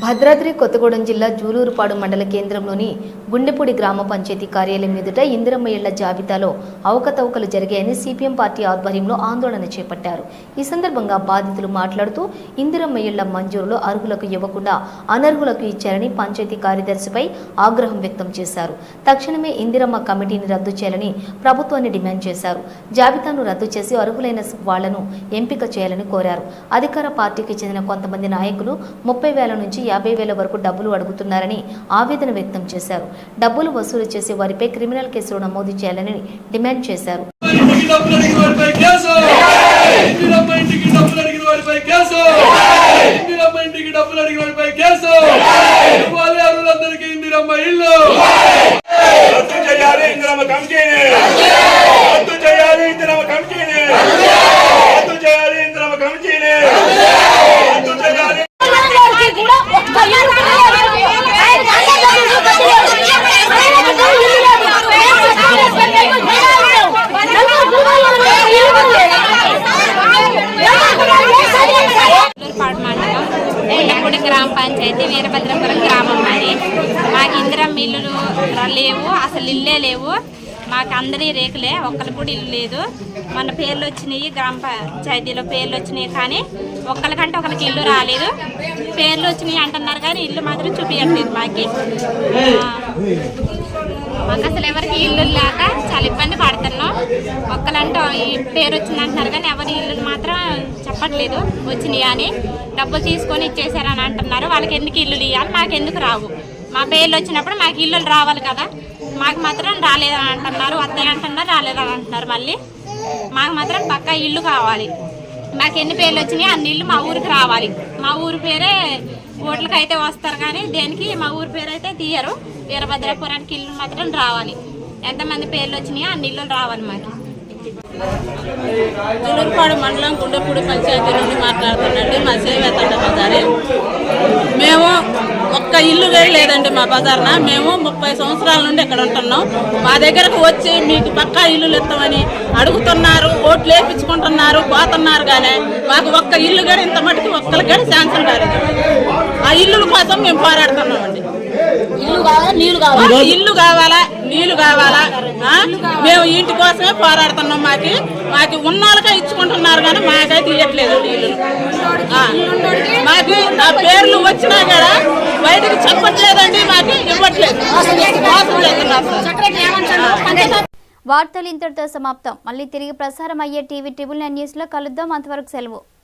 భద్రాద్రి కొత్తగూడెం జిల్లా జూలూరుపాడు మండల కేంద్రంలోని గుండెపూడి గ్రామ పంచాయతీ కార్యాలయం ఎదుట ఇందిరమ్మ ఇళ్ళ జాబితాలో అవకతవకలు జరిగాయని సిపిఎం పార్టీ ఆధ్వర్యంలో ఆందోళన చేపట్టారు. ఈ సందర్భంగా బాధితులు మాట్లాడుతూ ఇందిరమ్మ ఇళ్ళ మంజూరులో అర్హులకు ఇవ్వకుండా అనర్హులకు ఇచ్చారని పంచాయతీ కార్యదర్శిపై ఆగ్రహం వ్యక్తం చేశారు. తక్షణమే ఇందిరమ్మ కమిటీని రద్దు చేయాలని ప్రభుత్వాన్ని డిమాండ్ చేశారు. జాబితాను రద్దు చేసి అర్హులైన వాళ్ళను ఎంపిక చేయాలని కోరారు. అధికార పార్టీకి చెందిన కొంతమంది నాయకులు ముప్పై వేల నుంచి యాభై వేల వరకు డబ్బులు అడుగుతున్నారని ఆవేదన వ్యక్తం చేశారు. డబ్బులు వసూలు చేసే వారిపై క్రిమినల్ కేసులు నమోదు చేయాలని డిమాండ్ చేశారు ఇంటికి డబ్బులు అడిగిన వారిపై కేసు ఇందిరమ్మ ఇంటికి డబ్బులు అడిగిన వారిపై కేసు ఇందిరమ్మ ఇంటికి డబ్బులు అడిగిన వారిపై కేసు ఇవ్వాలి అరువులందరికీ ఇందిరమ్మ ఇల్లు రద్దు చేయాలి ఇందిరమ్మ కమిటీని రద్దు చేయాలి ఇందిరమ్మ కమిటీని రద్దు చేయాలి ఇందిరమ్మ కమిటీని రద్దు చేయాలి పాడు మండలం గుండెపూడి గ్రామ పంచాయతీ వీరభద్రపురం గ్రామం మరి మాకు ఇందిరం ఇల్లులు లేవు అసలు ఇల్లే లేవు. మాకు అందరి రేకులే ఒక్కరికి కూడా ఇల్లు లేదు. మన పేర్లు వచ్చినాయి గ్రామ పంచాయతీలో పేర్లు వచ్చినాయి కానీ ఒక్కరికంటే ఒకరికి ఇల్లు రాలేదు. పేర్లు వచ్చినాయి అంటున్నారు కానీ ఇల్లు మాత్రం చూపించట్లేదు మాకి. మాకు అసలు ఎవరికి ఇల్లు లేక చాలా ఇబ్బంది పడుతున్నాం. ఒక్కలంటే ఈ పేరు వచ్చింది అంటున్నారు కానీ ఎవరి ఇల్లు మాత్రం చెప్పట్లేదు. వచ్చినాయి అని డబ్బులు తీసుకొని ఇచ్చేసారని అంటున్నారు. వాళ్ళకి ఎందుకు ఇల్లులు ఇవ్వాలి మాకు ఎందుకు రావు? మా పేర్లు వచ్చినప్పుడు మాకు ఇల్లులు రావాలి కదా. మాకు మాత్రం రాలేదని అంటున్నారు. వస్తాయి అంటున్నారు రాలేదని అంటున్నారు మళ్ళీ. మాకు మాత్రం పక్కా ఇల్లు కావాలి. మాకు ఎన్ని పేర్లు వచ్చినాయి అన్ని ఇల్లు మా ఊరికి రావాలి. మా ఊరి పేరే ఓట్లకి అయితే వస్తారు కానీ దేనికి? మా ఊరి పేరు అయితే తీయరు. వీరభద్రాపురానికి ఇల్లు మాత్రం రావాలి. ఎంతమంది పేర్లు వచ్చినాయో అన్ని ఇల్లు రావాలి మాకు. తులూరుపాడు మండలం గుండెపూడి పంచాయతీ నుండి మాట్లాడుతున్నాండి మా సేవేతండ బజారే. మేము ఒక్క ఇల్లు కూడా లేదండి మా బజార్న. మేము ముప్పై సంవత్సరాల నుండి ఇక్కడ ఉంటున్నాం. మా దగ్గరకు వచ్చి మీకు పక్కా ఇల్లులు ఇస్తామని అడుగుతున్నారు ఓట్లు వేపించుకుంటున్నారు పోతున్నారు కానీ మాకు ఒక్క ఇల్లు కూడా ఇంత మటుకు ఒక్కరికి కూడా శాంక్షన్ కాలేదు. ఆ ఇల్లుల కోసం మేము పోరాడుతున్నామండి. ఇల్లు కావాలా? నీళ్ళు కావాలా? మేము ఇంటి కోసమే పోరాడుతున్నాం మాకి. మాకు ఉన్నాళ్ళకే ఇచ్చుకుంటున్నారు కానీ మాకైతే ఇవ్వట్లేదు నీళ్ళు ఆ. మాకు ఆ పేర్లు వచ్చినా కూడా బయటకు చెప్పట్లేదండి మాకు ఇవ్వట్లేదు. వార్తలు ఇంతటితో సమాప్తం. మళ్ళీ తిరిగి ప్రసారం అయ్యే టీవీ ట్రిబుల్ నైన్ న్యూస్లో కలుద్దాం. అంతవరకు సెలవు.